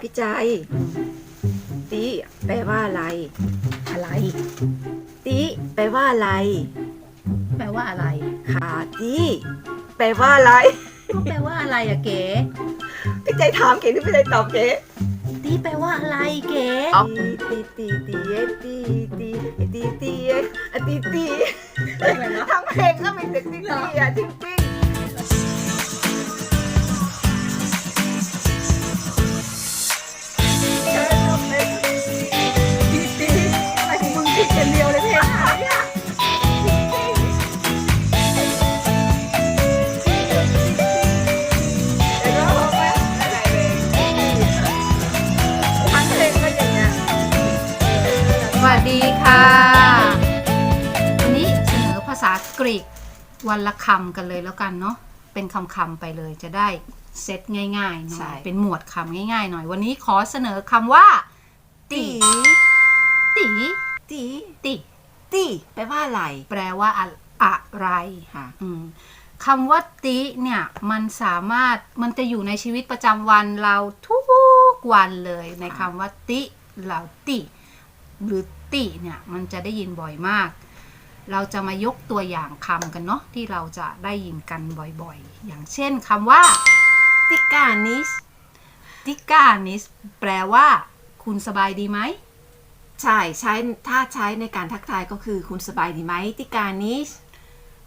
พี่ใจตีแปลว่าอะไร อะไรตีแปลว่าอะไร แปลว่าอะไร ขาตีแปลว่าอะไร ก็แปลว่าอะไรอะเก๋พี่ใจถามเก๋หรือพี่ใจตอบเก๋ตีแปลว่าอะไรเก๋ตีตีตีตีตีตีตีตีตีตีทั้งเพลงก็มีแต่ตีตีอะจริง วันละคำกันเลยแล้วกันเนาะเป็นคำๆไปเลยจะได้เซตง่ายๆหน่อยเป็นหมวดคำง่ายๆหน่อย วันนี้ขอเสนอคำว่า ตีตีตีติตีแปลว่าอะไรแปลว่าอะอะไร ค่ะ อืมคำว่าติเนี่ยมันสามารถมันจะอยู่ในชีวิตประจำวันเราทุกวันเลยในคำว่าติเราติ หรือติเนี่ยมันจะได้ยินบ่อยมาก เราจะมายกตัวอย่างคำกันเนาะที่เราจะได้ยินกันบ่อยๆ อย่างเช่นคำว่า ติกานิสติกานิสแปลว่า คุณสบายดีไหม ใช่ใช้ถ้าใช้ในการทักทายก็คือคุณสบายดีไหมติกานิส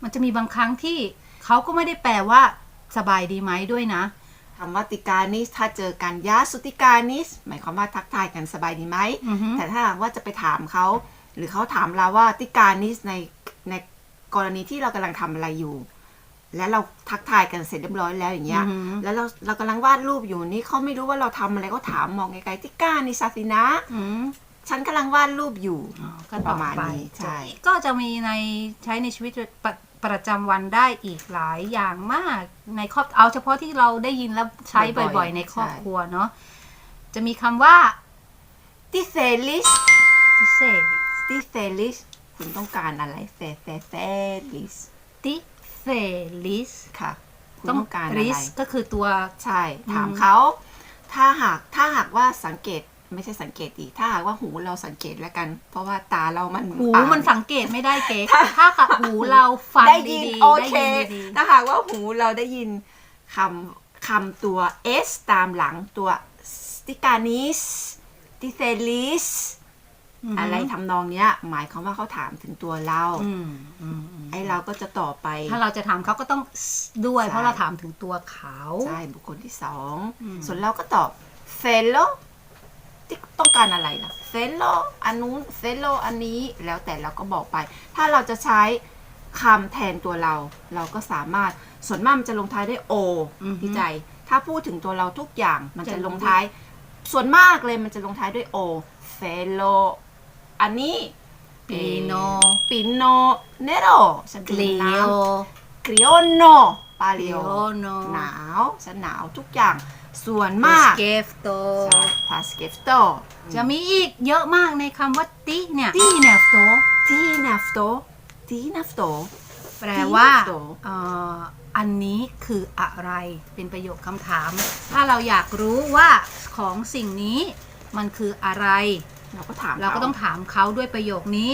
มันจะมีบางครั้งที่เขาก็ไม่ได้แปลว่า สบายดีไหมด้วยนะคำว่าติกานิสถ้าเจอกันยาสุติกานิสหมายความว่าทักทายกันสบายดีไหมอือฮึแต่ถ้าหากว่าจะไปถามเขา หรือเขาถามเราว่าติกานิสในในกรณีที่เรากำลังทำอะไรอยู่ และเราทักทายกันเสร็จเรียบร้อยแล้วอย่างเงี้ยอือฮึแล้วเราเรากำลังวาดรูปอยู่นี่เขาไม่รู้ว่าเราทำอะไรก็ถามมองไกลๆติกานิสาสินะอืมฉันกำลังวาดรูปอยู่ก็ประมาณนี้ใช่ก็จะมีในใช้ในชีวิตประประจำวันได้อีกหลายอย่างมากในครอบเอาเฉพาะที่เราได้ยินแล้วใช้บ่อยๆ ในครอบครัวเนาะจะมีคำว่าติเซลิสติเซลิ ติเซลิสคุณต้องการอะไรเซเซเซลิสติเซลิสค่ะคุณต้องการอะไรริสก็คือตัวใช่ถามอืมเขา ถ้าหากถ้าหากว่าสังเกตไม่ใช่สังเกตอีกถ้าหากว่าหูเราสังเกตแล้วกัน เพราะว่าตาเรามันหูอ่ามันสังเกตไม่ได้เก๋ถ้ากับหูเราฟังได้ดียินๆโอได้เคยินดีถ้าหากว่าหูเราได้ยินคำคำตัว s ตามหลังตัวสติกานิสติเซลิสๆ อะไรทำนองเนี้ย หมายความว่าเขาถามถึงตัวเราอืมอืมอืมไอ้เราก็จะตอบไป ถ้าเราจะถามเขาก็ต้องด้วยใช่เพราะเราถามถึงตัวเขาใช่บุคคลที่สองอืมส่วนเราก็ตอบเฟลโลที่ต้องการอะไรล่ะเฟลโลอันนู้นเฟลโลอันนี้แล้วแต่เราก็บอกไป ถ้าเราจะใช้คำแทนตัวเรา เราก็สามารถส่วนมากมันจะลงท้ายด้วย o พี่ใจถ้าพูดถึงตัวเราทุกอย่างมันจะลงท้าย ส่วนมากเลยมันจะลงท้ายด้วย o เฟลโล อันนี้ปีโนปิโนเนโรฉันกลีดื่มโอน้ำกริโอโนปาลิโอโนหนาวฉันหนาวทุกอย่างส่วนมากสเกฟโตพาสเกฟโตจะมีอีกเยอะมากในคำว่าติเนี่ยติเนฟโตทีนัฟโตทีนัฟโตแปลว่าติเนฟโตเอ่ออันนี้คืออะไรเป็นประโยคคำถาม ถ้าเราอยากรู้ว่าของสิ่งนี้มันคืออะไร เราก็ถามเราก็ต้องถามเขาด้วยประโยคนี้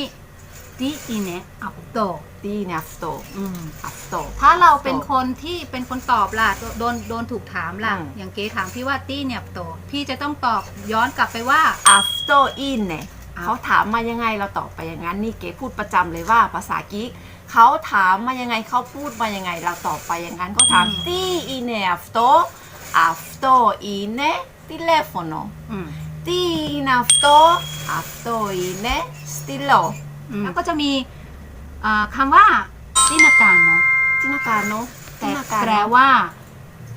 ติอิเนอัปโตทีนัฟโตอืมอัฟโตถ้าเราเป็นคนที่เป็นคนตอบล่ะโดโดนโดนถูกถามล่ะอืมอย่างเก๋ถามพี่ว่าตี้เนี่ยโตพี่จะต้องตอบย้อนกลับไปว่าอัฟโตอินเนี่ยเขาถามมายังไงเราตอบไปอย่างนั้นนี่เก๋พูดประจำเลยว่าภาษากิ๊กเขาถามมายังไงเขาพูดมายังไงเราตอบไปอย่างนั้นเขาถามอืมทีอินเนอัฟโตอัฟโตอินเนติเลโฟโน อืม Ti in αυτό, αυτό είναι στυλό. อืมแล้วก็จะมีเอ่อคำว่าตินาการเนาะ Τι να κάνω, แต่ τι να κάνω. แปลว่า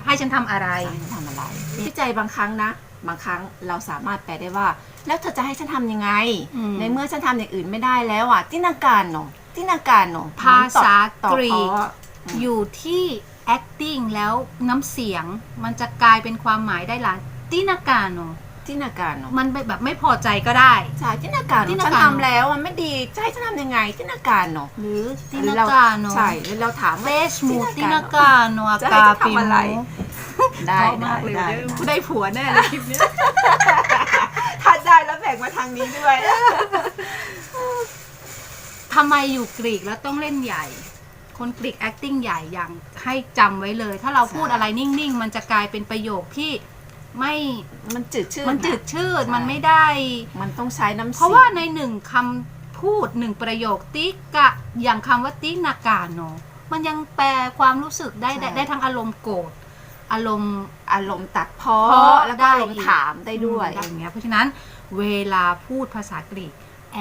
ให้ฉันทำอะไร ใช่ทำอะไรพี่ใจบางครั้งนะ บางครั้งเราสามารถแปลได้ว่า แล้วเธอจะให้ฉันทำยังไง อืม ในเมื่อฉันทำอย่างอื่นไม่ได้แล้วอ่ะตินาการโนตินาการโน ภาษากรีก อืม อยู่ที่ acting แล้วน้ำเสียงมันจะกลายเป็นความหมายได้หลายตินาการเน าะตินาการโนมันแบบไม่พอใจก็ได้ ใช่ตินาการโนตินาฉันการโนทำแล้วอะไม่ดีจะให้ฉันทำยังไงตินาการโนหรือติหรือนาเราการเนาะใช่แล้วเราถามเฟว่าสมูตินาการเนาะอาจะให้กาฉันปิทำอะไร โม ได้ชอบได้มากเลยได้ได้ผัวแน่เลยคลิปเนี้ยทางนี้ด้วย ทำไมอยู่กรีกแล้วต้องเล่นใหญ่ คนกรีก acting ใหญ่อย่างให้จำไว้เลย ถ้าเราพูดใช่ อะไรนิ่ง ๆ มันจะกลายเป็นประโยคที่ ไม่มันจืดชืดมันจืดะชืดใช่มันไม่ได้ มันต้องใช้น้ำเพราะว่าในหนึ่งคำพูดหนึ่งประโยคติกะอย่างคำว่าตินากาโนมันยังแปลความรู้สึกได้ได้ได้ทั้งอารมณ์โกรธอารมณ์อารมณ์ตัดเพ้อเพราะแล้วได้ก็อารมณ์ถามได้ด้วยอืมอย่างเงี้ยเพราะฉะนั้นเวลาพูดภาษากรีก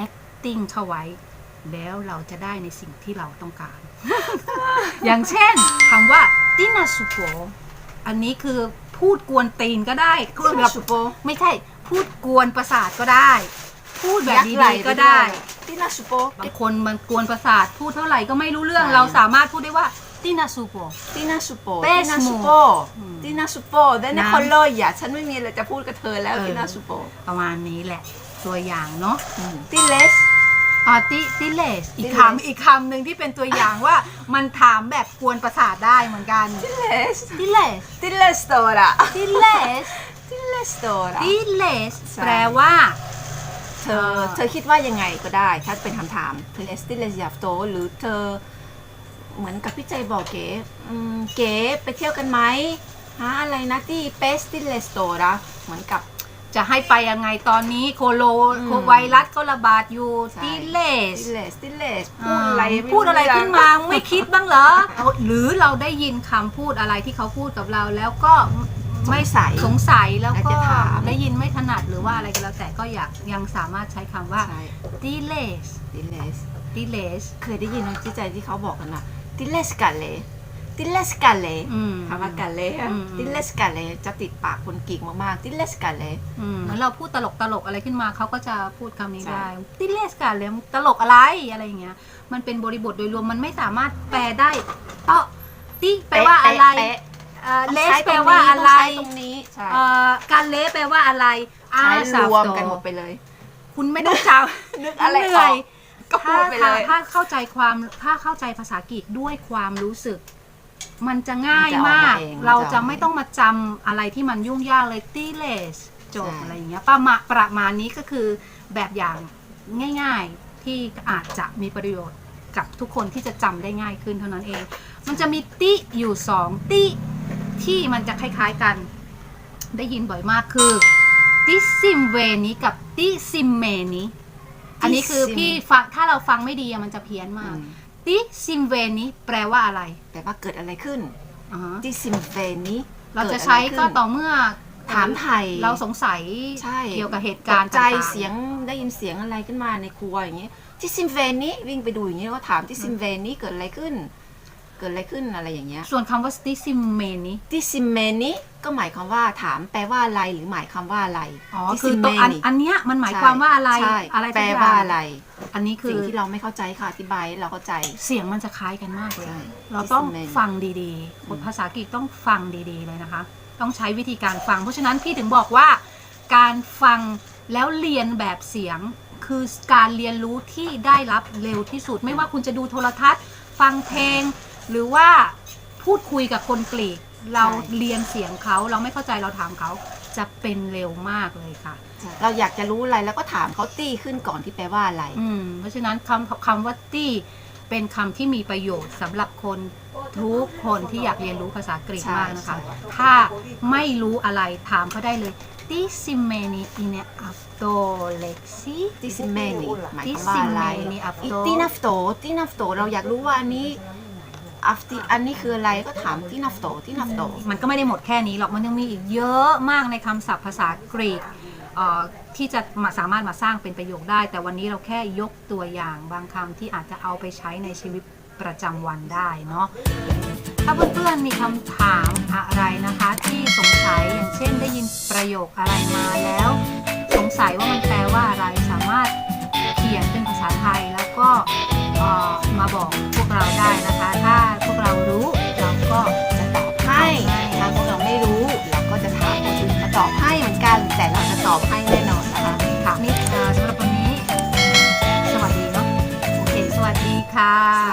acting เข้าไว้ แล้วเราจะได้ในสิ่งที่เราต้องการ อย่างเช่นคำว่าตินาสุโ o อันนี้คือ พูดกวนตีนก็ได้พูดแบบสุโปไม่ใช่พูดกวนประสาทก็ได้ พูดแบบยักไหลดีๆก็ได้ที่นาสุโปบางคนมันกวนประสาทพูดเท่าไหร่ก็ไม่รู้เรื่องใช่เราสามารถพูดได้ว่าตินาสุโ o ที่นาสุโป Pesmo ที่นาสุโปอืมที่นาสุโปได้ในน้ำคนเลยอะฉันไม่มีอะไรจะพูดกับเธอแล้วเออที่นาสุโปประมาณนี้แหละตัวอย่างเนาะที่เลส อาติติเลสอีก Tiles คำอีกคำหนึ่งที่เป็นตัวอย่างว่า มันถามแบบกวนประสาทได้เหมือนกันที่เลสติเลสที่เลสโตระติเลสที่เลสโตระติเลสใช่ แปลว่า เธอเธอคิดว่ายังไงก็ได้ ถ้าเป็นคำถามเธอเลสติเลสยาฟโตหรือเธอเหมือนกับพี่ใจบอกเก๋อืมเก๋ไปเที่ยวกันไหมหาอะไรนะที่เปสติเลสโตระเหมือนกับ จะให้ไปยังไงตอนนี้โคโลอืมโคไวรัสก็ระบาดอยู่ใช่ ติเลสติเลสติเลสพูดอะไรม่พูดอะไรเขึ้นมาไม่คิดบ้างเหรอหรือเราได้ยินคำพูดอะไรที่เขาพูดกับเราแล้วก็ไม่สงสัยสงสัยแล้วอยากก็จะถาม ได้ยินไม่ถนัดหรือว่าอะไรก็แล้วแต่ก็อยากยังสามารถใช้คำว่าใช่ติเลสติเลสติเลสเคยได้ยินไหมที่ใจที่เขาบอกกันนะติเลสกาเล ติเลสกาเลอืมคำว่ากาเลอืมติเลสกาเลจะติดปากคนกีกมากๆติเลสกาเลอืมเหมือนเราพูดตลกตลกๆอะไรขึ้นมาเขาก็จะพูดคำนี้ใช่ได้ติเลสกันเลยตลกอะไรอะไรอย่างเงี้ย มันเป็นบริบทโดยรวมมันไม่สามารถแปลได้เตาะติแปลว่าอะไรเป๊ะเอ่อๆเลต้องสใช้แปลตรงว่านี้อะไรต้องใช้ตรงนี้ใช่เอ่อการเลสแปลว่าอะไรอาใช้รสาวมโตกันหมดไปเลย คุณไม่ต้องจำนึกอะไรเหอนื่ออยกก็พูถ้าดไปเลถ้ายถ้าเข้าใจความถ้าเข้าใจภาษาอังกฤษด้วยความรู้สึก มันจะง่ายมันจะออกมามากเองเรามันจะจะไม่ต้องมาจำอะไรที่มันยุ่งยากเลยติเลสจบใช่ อะไรอย่างเงี้ยประมาณประมาณนี้ก็คือแบบอย่างง่ายๆที่อาจจะมีประโยชน์กับทุกคนที่จะจำได้ง่ายขึ้นเท่านั้นเอง มันจะมีติอยู่สองติที่มันจะคล้ายๆกัน ได้ยินบ่อยมากคือติซิมเวนี้กับติซิมเมนี้อันนี้คือพี่ฟังถ้าเราฟังไม่ดีอะมันจะเพี้ยนมาก อืม ติซิมเวนี้แปลว่าอะไรแต่ว่าเกิดอะไรขึ้นอ่าฮะที่ซิมเฟนี้เราจะดอไใช้ก็ขึ้นต่อเมื่อถามไทย เราสงสัยใช่ เกี่ยวกับเหตุการณ์ตใจต่างๆเสียงได้ยินเสียงอะไรขึ้นมาในครัวอย่างเงี้ยที่ซิมเฟนี้วิ่งไปดูอย่างเงี้ยก็ถามที่ซิมเฟนี้เกิดอะไรขึ้น เกิดอะไรขึ้นอะไรอย่างเงี้ยส่วนคำว่าติซิมเมนี้ที่ซิมเมนี้ก็หมายความว่าถามแปลว่าอะไรหรือหมายความว่าอะไร อ๋อที่คือซิมตัวเมอันนี้อันเนี้ยมันหมายความว่าอะไร ใช่อะไรแปลสักอย่งว่าอะไร อันนี้คือสิ่งที่เราไม่เข้าใจค่ะอธิบายให้เราเข้าใจ เสียงมันจะคล้ายกันมากเลย ใช่เราต้อง Discernment ฟังดีๆบทภาษาอังกฤษต้องฟังดีๆเลยนะคะ ต้องใช้วิธีการฟัง เพราะฉะนั้นพี่ถึงบอกว่า การฟังแล้วเรียนแบบเสียง คือการเรียนรู้ที่ได้รับเร็วที่สุด ไม่ว่าคุณจะดูโทรทัศน์ ฟังเพลง หรือว่าพูดคุยกับคนกรีก เราเรียนเสียงเขาเราไม่เข้าใจเราถามเขาจะเป็นเร็วมากเลยค่ะ เราอยากจะรู้อะไรแล้วก็ถามเขาตี้ขึ้นก่อนที่แปลว่าอะไร อืมเพราะฉะนั้นคำคำว่าตี้เป็นคำที่มีประโยชน์สำหรับคนทุกคนที่อยากเรียนรู้ภาษากรีกใช่มากนะคะใช่ถ้าไม่รู้อะไรถามเขาได้เลยติซิเมนีอินอัฟโตเล็กซีที่ซิมเมนี่หมายความว่าอะไรที่ซิมเมนี่อัฟโตตีนัฟโตตีนัฟโตเราอยากรู้ว่าอันนี้ อัฟตีอันนี้คืออะไรก็ถามตีนัฟโตตีนัฟโตมันก็ไม่ได้หมดแค่นี้หรอก มันยังมีอีกเยอะมากในคำศัพท์ภาษากรีกเอ่อที่จะมาสามารถมาสร้างเป็นประโยคได้ แต่วันนี้เราแค่ยกตัวอย่างบางคำที่อาจจะเอาไปใช้ในชีวิตประจำวันได้เนาะ ถ้าเพื่อนๆมีคำถามอะไรนะคะ ที่สงสัยอย่างเช่นได้ยินประโยคอะไรมาแล้ว สงสัยว่ามันแปลว่าอะไรสามารถเขียนเป็นภาษาไทยแล้วก็เอ่อมาบอกพวกเราได้นะคะ ค่ะ